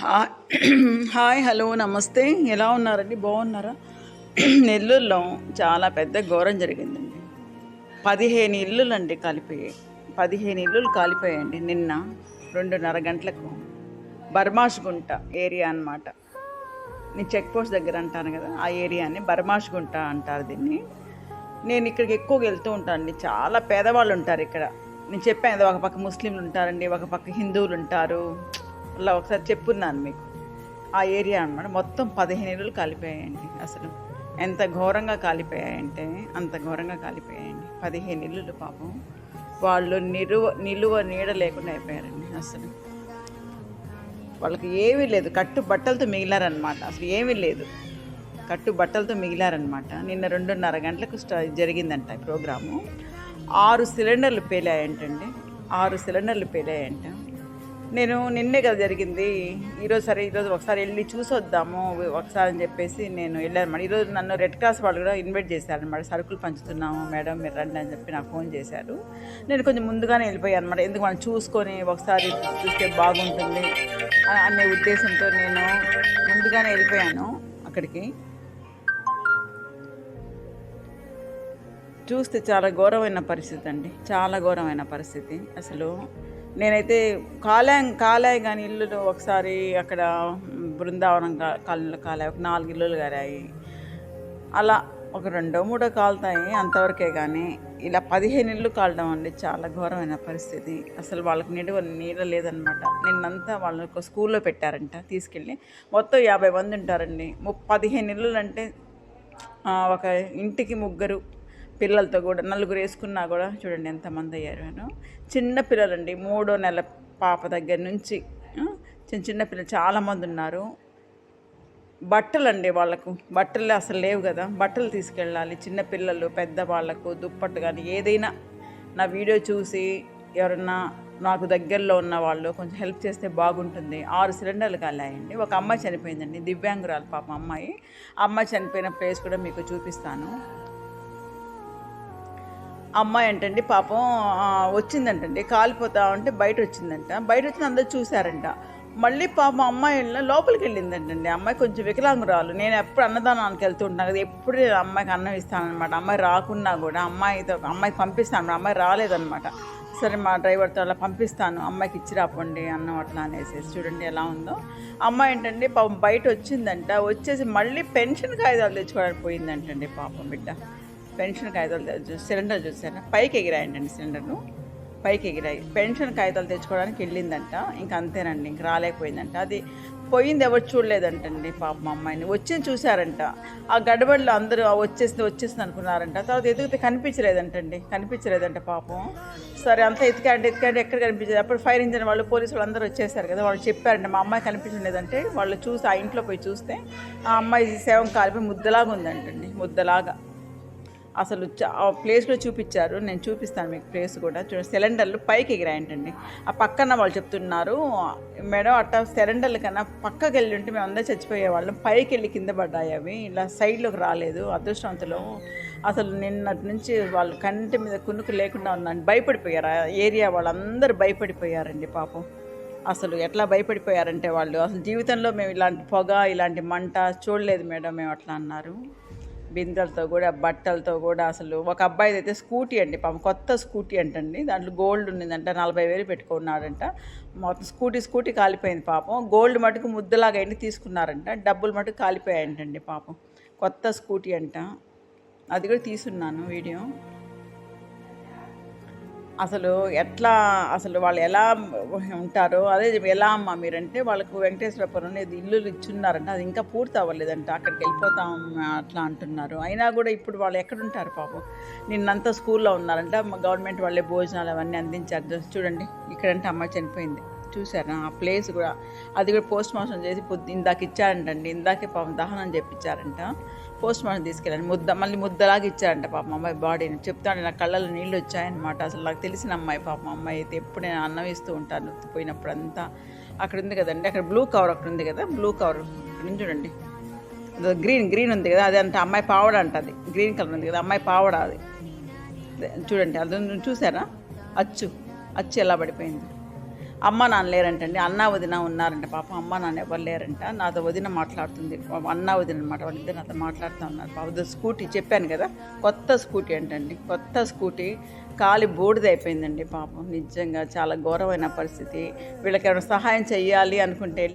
Hi hi hello నమస్తే. ఎలా ఉన్నారండి? బాగున్నారా? నెల్లూరులో చాలా పెద్ద ఘోరం జరిగిందండి. పదిహేను ఇల్లులండి కాలిపోయాయి పదిహేను ఇల్లులు కాలిపోయాయండి నిన్న రెండున్నర గంటలకు. బర్మాష్ గుంట ఏరియా అన్నమాట. నేను చెక్ పోస్ట్ దగ్గర అంటాను కదా ఆ ఏరియాని బర్మాష్ గుంట అంటారు దీన్ని. నేను ఇక్కడికి ఎక్కువగా వెళ్తూ ఉంటానండి. చాలా పేదవాళ్ళు ఉంటారు ఇక్కడ. నేను చెప్పాను కదా ఒక పక్క ముస్లింలు ఉంటారండి ఒక పక్క హిందువులు ఉంటారు. అలా ఒకసారి చెప్పున్నాను మీకు. ఆ ఏరియా అనమాట మొత్తం పదిహేను ఇళ్ళు కాలిపోయాయండి అసలు. ఎంత ఘోరంగా కాలిపోయాయంటే అంత ఘోరంగా కాలిపోయాయండి. పదిహేను ఇల్లులు పాపం. వాళ్ళు నిలువ నిలువ నీడ లేకుండా అయిపోయారండి అసలు. వాళ్ళకి ఏమీ లేదు. కట్టు బట్టలతో మిగిలారనమాట అసలు ఏమీ లేదు. కట్టు బట్టలతో మిగిలారనమాట నిన్న రెండున్నర గంటలకు స్టా జరిగిందంట ప్రోగ్రాము. ఆరు సిలిండర్లు పేలాయంటండి. ఆరు సిలిండర్లు పేలాయంట. నేను నిన్నే కదా జరిగింది. ఈరోజు సరే ఈరోజు ఒకసారి వెళ్ళి చూసి వద్దాము ఒకసారి అని చెప్పేసి నేను వెళ్ళాను ఈరోజు నన్ను రెడ్ క్రాస్ వాళ్ళు కూడా ఇన్వైట్ చేశారు అనమాట. సరుకులు పంచుతున్నాము మేడం మీరు రండి అని చెప్పి నాకు ఫోన్ చేశారు. నేను కొంచెం ముందుగానే వెళ్ళిపోయాను అనమాట. ఎందుకు మనం చూసుకొని ఒకసారి చూస్తే బాగుంటుంది అనే ఉద్దేశంతో నేను ముందుగానే వెళ్ళిపోయాను అక్కడికి. చూస్తే చాలా ఘోరమైన పరిస్థితి అండి. చాలా ఘోరమైన పరిస్థితి. అసలు నేనైతే కాలాయం కాలాయి కానీ ఇల్లులు ఒకసారి అక్కడ బృందావనం కా- కళ్ళు కాలాయి ఒక నాలుగు ఇల్లులు కారాయి. అలా ఒక రెండో మూడో కాలుతాయి అంతవరకే కానీ ఇలా పదిహేను ఇల్లు కాలడం అండి చాలా ఘోరమైన పరిస్థితి. అసలు వాళ్ళకి నీడ నీడ లేదనమాట. నిన్నంతా వాళ్ళని ఒక స్కూల్లో పెట్టారంట తీసుకెళ్ళి. మొత్తం యాభై మంది ఉంటారండి. ము పదిహేను ఇల్లులు అంటే ఒక ఇంటికి ముగ్గురు పిల్లలతో కూడా నలుగురు వేసుకున్నా కూడా చూడండి ఎంతమంది అయ్యారు నేను చిన్న పిల్లలండి మూడో నెల పాప దగ్గర నుంచి చిన్న చిన్న పిల్లలు చాలామంది ఉన్నారు. బట్టలు అండి వాళ్ళకు బట్టలు అసలు లేవు కదా. బట్టలు తీసుకెళ్ళాలి చిన్న పిల్లలు పెద్ద వాళ్ళకు దుప్పట్టు కానీ ఏదైనా. నా వీడియో చూసి ఎవరన్నా నాకు దగ్గరలో ఉన్న వాళ్ళు కొంచెం హెల్ప్ చేస్తే బాగుంటుంది. ఆరు సిలిండర్లు కాలాయండి. ఒక అమ్మాయి చనిపోయిందండి దివ్యాంగురాలు పాప అమ్మాయి. అమ్మాయి చనిపోయిన ప్లేస్ కూడా మీకు చూపిస్తాను. అమ్మాయి అంటండి పాపం వచ్చిందంటండి కాలిపోతా ఉంటే బయట వచ్చిందంట బయట వచ్చిన అందరూ చూశారంట. మళ్ళీ పాపం అమ్మాయి లోపలికి వెళ్ళిందంటండి. అమ్మాయి కొంచెం వికలాంగురాలు. నేను ఎప్పుడు అన్నదానానికి వెళ్తూ ఉంటాను కదా ఎప్పుడు నేను అమ్మాయికి అన్నం ఇస్తానమాట అమ్మాయి రాకున్నా కూడా అమ్మాయితో అమ్మాయికి పంపిస్తాను అమ్మాయి రాలేదనమాట సరే మా డ్రైవర్తో అలా పంపిస్తాను అమ్మాయికి ఇచ్చి రాపండి అన్నం అట్లా అనేసి చూడండి ఎలా ఉందో. అమ్మాయి ఏంటండి పాపం బయట వచ్చిందంట వచ్చేసి మళ్ళీ పెన్షన్ కాగితాలు తెచ్చుకోవడానికి పోయిందంటండి పాపం బిడ్డ. పెన్షన్ కాగితాలు సిలిండర్ చూసారా పైకి ఎగిరాయంటండి సిలిండర్ను పైకి ఎగిరాయి. పెన్షన్ కాగితాలు తెచ్చుకోవడానికి వెళ్ళిందంట. ఇంకా అంతేనండి ఇంక రాలేకపోయిందంట. అది పోయింది ఎవరు చూడలేదంటండి పాపం అమ్మాయిని. వచ్చింది చూశారంట. ఆ గడబడిలో అందరూ వచ్చేసింది వచ్చేసింది అనుకున్నారంట. తర్వాత ఎదిగితే కనిపించలేదంటండి. కనిపించలేదంట పాపం. సరే అంతా ఎత్తుకండి ఎత్తుకండి ఎక్కడ కనిపించలేదు. అప్పుడు ఫైర్ ఇంజిన్ వాళ్ళు పోలీసు వాళ్ళు అందరూ వచ్చేసారు కదా. వాళ్ళు చెప్పారంట మా అమ్మాయి కనిపించలేదంటే వాళ్ళు చూసి ఆ ఇంట్లో పోయి చూస్తే ఆ అమ్మాయి శవం కాలిపోయి ముద్దలాగా ఉందంటండి ముద్దలాగా. అసలు చా- ప్లేస్ కూడా చూపించారు నేను చూపిస్తాను మీకు ప్లేస్ కూడా. చూడండి సిలిండర్లు పైకి ఎగిరాయంటండి. ఆ పక్కన వాళ్ళు చెప్తున్నారు మేడం అట్ట సిలిండర్ల కన్నా పక్కకి వెళ్ళి ఉంటే మేము అందరూ చచ్చిపోయేవాళ్ళం. పైకి వెళ్ళి కింద పడ్డాయి అవి. ఇలా సైడ్లోకి రాలేదు అదృష్టవంతులు. అసలు నిన్నటి నుంచి వాళ్ళు కంటి మీద కునుకు లేకుండా ఉన్నాను. భయపడిపోయారు. ఆ ఏరియా వాళ్ళందరూ భయపడిపోయారండి పాపం. అసలు ఎట్లా భయపడిపోయారంటే వాళ్ళు. అసలు జీవితంలో మేము ఇలాంటి పొగ ఇలాంటి మంట చూడలేదు మేడం మేము అట్లా అన్నారు. బిందెలతో కూడా బట్టలతో కూడా అసలు ఒక అబ్బాయిది అయితే స్కూటీ అండి పాపం కొత్త స్కూటీ అంటండి. దాంట్లో గోల్డ్ ఉన్నదంట నలభై వేలు పెట్టుకున్నాడంట. మొత్తం స్కూటీ స్కూటీ కాలిపోయింది పాపం. గోల్డ్ మటుకు ముద్దలాగా అయింది తీసుకున్నారంట డబ్బులు మటుకు కాలిపోయాయంటండి పాపం. కొత్త స్కూటీ అంట. అది కూడా తీసున్నాను వీడియో. అసలు ఎట్లా అసలు వాళ్ళు ఎలా ఉంటారో అదే ఎలా అమ్మ మీరంటే వాళ్ళకు వెంకటేశ్వరపురం ఇది ఇల్లులు ఇచ్చున్నారంట అది ఇంకా పూర్తి అవ్వలేదంట అక్కడికి వెళ్ళిపోతాం అట్లా అంటున్నారు. అయినా కూడా ఇప్పుడు వాళ్ళు ఎక్కడ ఉంటారు పాపం? నిన్నంతా స్కూల్లో ఉన్నారంట గవర్నమెంట్ వాళ్ళే భోజనాలు అవన్నీ అందించారు. చూడండి ఇక్కడంటే అమ్మ చనిపోయింది. చూసారా? ఆ ప్లేస్ కూడా అది కూడా పోస్ట్ మార్టం చేసి పొద్దు ఇందాక ఇచ్చారంటండి ఇందాకే పాపం దహనం చేపించారంట. పోస్ట్ మార్టం తీసుకెళ్ళాను. ముద్ద మళ్ళీ ముద్దలాగా ఇచ్చారంట పాపం అమ్మాయి బాడీని చెప్తాను నా కళ్ళలో నీళ్ళు వచ్చాయన్నమాట. అసలు నాకు తెలిసిన అమ్మాయి పాపం. అమ్మాయి అయితే ఎప్పుడు నేను అన్నం ఇస్తూ ఉంటాను. పోయినప్పుడంతా అక్కడ ఉంది కదండి. అక్కడ బ్లూ కవర్ అక్కడ ఉంది కదా. బ్లూ కవర్ ఇక్కడ నుంచి చూడండి. గ్రీన్ గ్రీన్ ఉంది కదా. అది అంటే అమ్మాయి పావడ అంట అది. గ్రీన్ కలర్ ఉంది కదా. అమ్మాయి పావడ అది. చూడండి అది చూసారా? అచ్చు. అచ్చు ఎలా పడిపోయింది? అమ్మ నాన్న లేరంటండి అన్న వదిన ఉన్నారంట పాపం అమ్మ నాన్న ఎవరు లేరంట. నాతో వదిన మాట్లాడుతుంది అన్న వదిన అనమాట వాళ్ళిద్దరు నాతో మాట్లాడుతూ ఉన్నారు. పాపం స్కూటీ చెప్పాను కదా కొత్త స్కూటీ అంటండి కొత్త స్కూటీ కాలి బూడిదైపోయిందండి పాపం. నిజంగా చాలా ఘోరమైన పరిస్థితి. వీళ్ళకి ఏమైనా సహాయం చేయాలి అనుకుంటే